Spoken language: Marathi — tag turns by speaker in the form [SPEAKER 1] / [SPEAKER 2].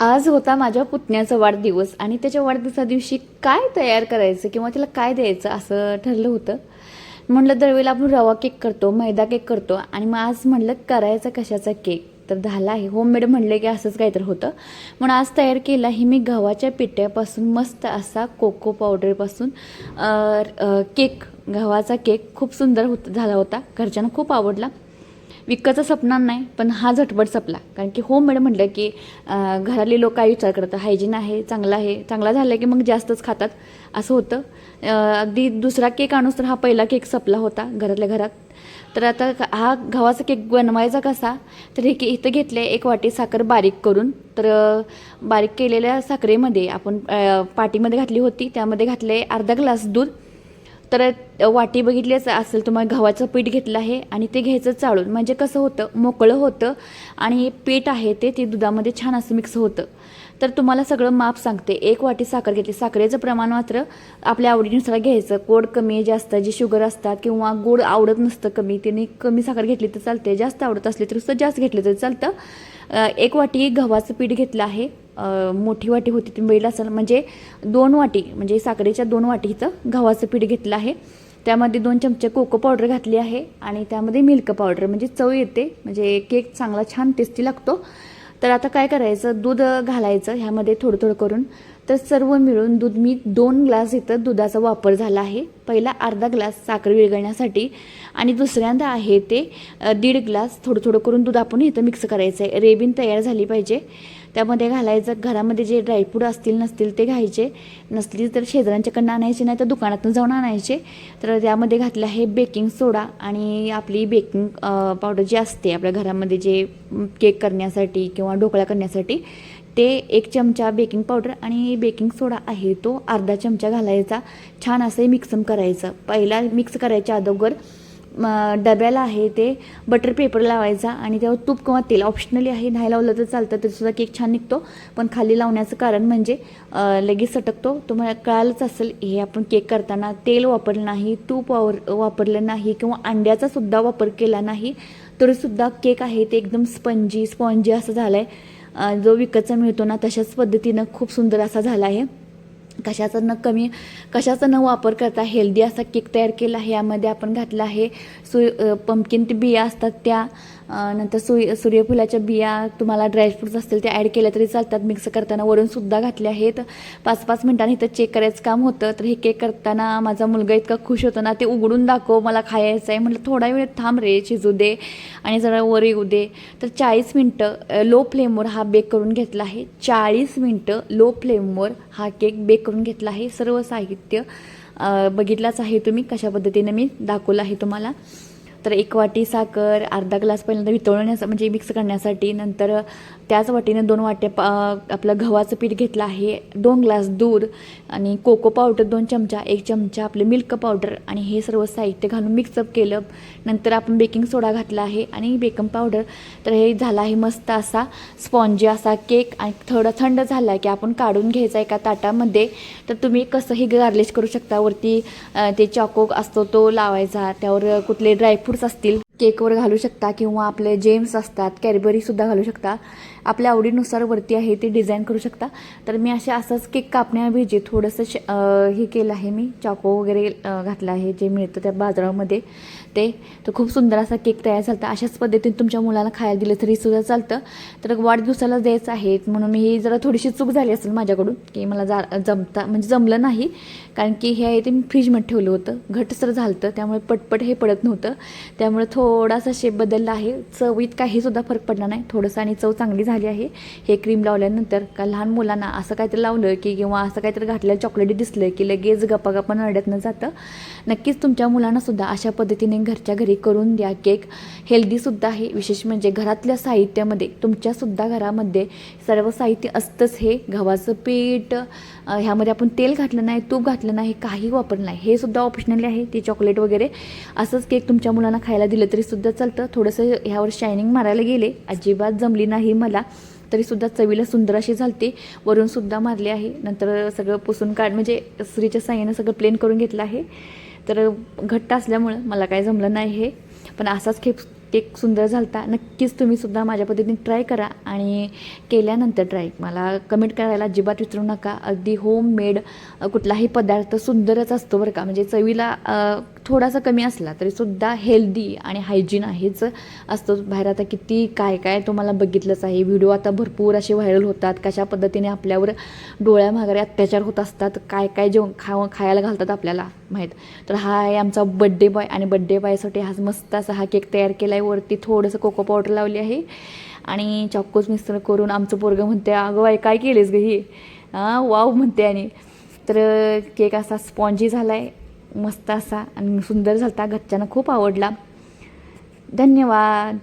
[SPEAKER 1] आज होता माझ्या पुतण्याचा वाढदिवस आणि त्याच्या वाढदिवसा दिवशी काय तयार करायचं किंवा त्याला काय द्यायचं असं ठरलं होतं. म्हटलं दरवेळेला आपण रवा केक करतो मैदा केक करतो आणि मग आज म्हटलं करायचा कशाचा केक? तर झाला आहे. होममेड म्हणलं की असंच काहीतरी होतं. म्हणून आज तयार केला ही मी गव्हाच्या पिठ्यापासून मस्त असा कोको पावडरपासून केक. गव्हाचा केक खूप सुंदर होत झाला होता. घरच्यांना खूप आवडला. विकतचा सपना नाही पण हा झटपट सपला. कारण की होममेड म्हटलं की घरातले लोक काय विचार करतात? हायजीन आहे चांगला आहे. चांगला झाला की मग जास्तच खातात असं होतं. अगदी दुसरा केक आणूस तर हा पहिला केक सपला होता घरातल्या घरात. तर आता हा गव्हाचा केक बनवायचा कसा? तर हे के इथं घेतले एक वाटी साखर बारीक करून. तर बारीक केलेल्या साखरेमध्ये आपण पाटीमध्ये घातली होती. त्यामध्ये घातले अर्धा ग्लास दूध. तर वाटी बघितलीच असेल तुम्हाला गव्हाचं पीठ घेतलं आहे आणि ते घ्यायचं चाळून. म्हणजे कसं होतं मोकळं होतं आणि पीठ आहे ते ते दुधामध्ये छान असं मिक्स होतं. तर तुम्हाला सगळं माप सांगते. एक वाटी साखर घेतली. साखरेचं प्रमाण मात्र आपल्या आवडीनुसार घ्यायचं. गोड कमी जास्त जी शुगर असतात किंवा गोड आवडत नसतं कमी त्याने कमी साखर घेतली तर चालते. जास्त आवडत असली तर सुद्धा जास्त घेतलं तरी चालतं. एक वाटी गव्हाचं पीठ घेतलं आहे. मोठी वाटी होती ती बैल असेल म्हणजे दोन वाटी म्हणजे साखरेच्या दोन वाटीचं गव्हाचं पीठ घेतलं आहे. त्यामध्ये दोन चमचे कोको पावडर घातली आहे आणि त्यामध्ये मिल्क पावडर म्हणजे चव येते म्हणजे केक चांगला छान टेस्टी लागतो. तर आता काय करायचं दूध घालायचं ह्यामध्ये थोडं थोडं करून. तर सर्व मिळून दूध मी दोन ग्लास इथं दुधाचा वापर झाला आहे. पहिला अर्धा ग्लास साखर विरघळण्यासाठी आणि दुसऱ्यांदा आहे ते दीड ग्लास थोडं थोडं करून दूध आपण इथं मिक्स करायचं आहे रेबीन तयार झाली पाहिजे. त्यामध्ये घालायचं घरामध्ये जे ड्रायफ्रूट असतील नसतील ते घ्यायचे. नसली तर शेजाऱ्यांच्याकडनं आणायचे नाही तर दुकानातून जाऊन आणायचे. तर त्यामध्ये घातलं आहे बेकिंग सोडा आणि आपली बेकिंग पावडर जी असते आपल्या घरामध्ये जे केक करण्यासाठी किंवा ढोकळा करण्यासाठी ते एक चमचा बेकिंग पावडर आणि बेकिंग सोडा आहे. तो अर्धा चमचा घालायचा. छान असं मिक्सम करायचं. पहिला मिक्स करायच्या अगोदर डब्याला आहे ते बटर पेपर लावायचा आणि त्यावर तूप किंवा तेल ऑप्शनली आहे नाही लावलं तर चालतं तरीसुद्धा केक छान निघतो. पण खाली लावण्याचं कारण म्हणजे लगेच सटकतो. तुम्हाला कळालंच असेल हे आपण केक करताना तेल वापरलं नाही तूप वावर वापरलं नाही किंवा अंड्याचा सुद्धा वापर केला नाही तरीसुद्धा केक आहे ते एकदम स्पंजी स्पॉन्जी असं झालं आहे जो विकतचा मिळतो ना तशाच पद्धतीनं खूप सुंदर असा झाला आहे. कशाचा न कमी कशाचा न वापर करता हेल्दी असा केक तयार केला आहे यामध्ये आपण घातला आहे सु पंपकिन बिया असतात त्या नंतर सूर्य सूर्यफुलाच्या बिया तुम्हाला ड्रायफ्रूट्स असतील त्या ॲड केल्या तरी चालतात. मिक्स करताना वरून सुद्धा घातले आहेत. पाच पाच मिनिटांनी इथं चेक करायचं काम होतं. तर हे केक करताना माझा मुलगा इतका खुश होतो ना ते उघडून दाखव मला खायचं आहे. म्हटलं थोडा वेळ थांब रे शिजू दे आणि जरा वर येऊ दे. तर चाळीस मिनटं लो फ्लेमवर हा बेक करून घेतला आहे. चाळीस मिनटं लो फ्लेमवर हा केक बेक करून घेतला आहे. सर्व साहित्य बघितलाच आहे तुम्ही. कशा पद्धतीने मी दाखवलं आहे तुम्हाला. तर एक वाटी साखर अर्धा ग्लास पहिल्यांदा वितळण्याचा म्हणजे मिक्स करण्यासाठी नंतर त्याच वाटीने दोन वाट्या पा आपलं गव्हाचं पीठ घेतलं आहे दोन ग्लास दूध आणि कोको पावडर दोन चमचा एक चमचा आपलं मिल्क पावडर आणि हे सर्व साहित्य घालून मिक्सअप केलं. नंतर आपण बेकिंग सोडा घातला आहे आणि बेकिंग पावडर तर हे झाला आहे मस्त असा स्पॉन्जी असा केक आणि थोडा थंड झाला आहे की आपण काढून घ्यायचा एका ताटामध्ये. तर तुम्ही कसंही गार्लिश करू शकता? वरती ते चॉको असतो तो लावायचा त्यावर कुठले ड्रायफ्रूट ड्रायफ्रुट्स असतील केकवर घालू शकता किंवा आपले जेम्स असतात कॅडबरीसुद्धा घालू शकता. आपल्या आवडीनुसार वरती आहे ते डिझाईन करू शकता. तर मी असे असंच केक कापण्याऐवजी थोडंसं श हे केलं आहे मी. चाको वगैरे घातलं आहे जे मिळतं त्या बाजारामध्ये. ते तर खूप सुंदर असा केक तयार झाला अशाच पद्धतीने तुमच्या मुलाला खायला दिलं तरी सुद्धा चालतं. तर वाढदिवसाला द्यायचं आहे. म्हणून मी ही जरा थोडीशी चूक झाली असेल माझ्याकडून की मला जा जमता म्हणजे जमलं नाही. कारण की हे आहे ते मी फ्रीजमध्ये ठेवलं होतं. घटसर झालं होतं त्यामुळे पटपट हे पडत नव्हतं. त्यामुळे थोडासा शेप बदलला आहे. चवीत काहीसुद्धा फरक पडला नाही. थोडंसं आणि चव चांगली झाली आहे. हे क्रीम लावल्यानंतर का लहान मुलांना असं काहीतरी लावलं की किंवा असं काहीतरी घातलेलं चॉकलेट दिसलं की लगेच गप्पा गप्पा नरड्यातनं जातं. नक्कीच तुमच्या मुलांना सुद्धा अशा पद्धतीने घरच्या घरी करून द्या. केक हेल्दीसुद्धा आहे. विशेष म्हणजे घरातल्या साहित्यामध्ये तुमच्यासुद्धा घरामध्ये सर्व साहित्य असतंच हे. गव्हाचं पीठ ह्यामध्ये आपण तेल घातलं नाही तूप घातलं नाही काही वापरलं नाही. हे सुद्धा ऑप्शनली आहे. ते चॉकलेट वगैरे असंच केक तुमच्या मुलांना खायला दिलं तरी सुद्धा चालतं. थोडंसं ह्यावर शायनिंग मारायला गेले अजिबात जमली नाही मला. तरीसुद्धा चवीला सुंदर अशी झालते. वरून सुद्धा मारले आहे. नंतर सगळं पुसून काढ म्हणजे स्त्रीच्या साह्यानं सगळं प्लेन करून घेतलं आहे. तर घट्ट असल्यामुळं मला काय जमलं नाही हे. पण असाच खेप केक सुंदर झालता. नक्कीच तुम्ही सुद्धा माझ्या पद्धतीने ट्राय करा. आणि केल्यानंतर ट्राय मला कमेंट करायला अजिबात विसरू नका. अगदी होम मेड कुठलाही पदार्थ सुंदरच असतो बरं का. म्हणजे चवीला थोडासा कमी असला तरीसुद्धा हेल्दी आणि हायजीन आहेच असतं. बाहेर आता किती काय काय तुम्हाला बघितलंच आहे. व्हिडिओ आता भरपूर असे व्हायरल होतात. कशा पद्धतीने आपल्यावर डोळ्यामागारे अत्याचार होत असतात. काय काय जेवण खा खायला घालतात आपल्याला माहीत. तर हा आहे आमचा बड्डे बॉय आणि बड्डे बॉयसाठी हाच मस्त असा हा केक तयार केला आहे वरती थोडंसं कोको पावडर लावली आहे. आणि चॉकोज मिक्सर करून आमचं पोरगं म्हणते अगं बाई काय केलेस ग ही? हां वाव म्हणते आणि. तर केक असा स्पॉन्जी झाला आहे मस्त असा आणि सुंदर झालता. घरच्यांना खूप आवडला. धन्यवाद.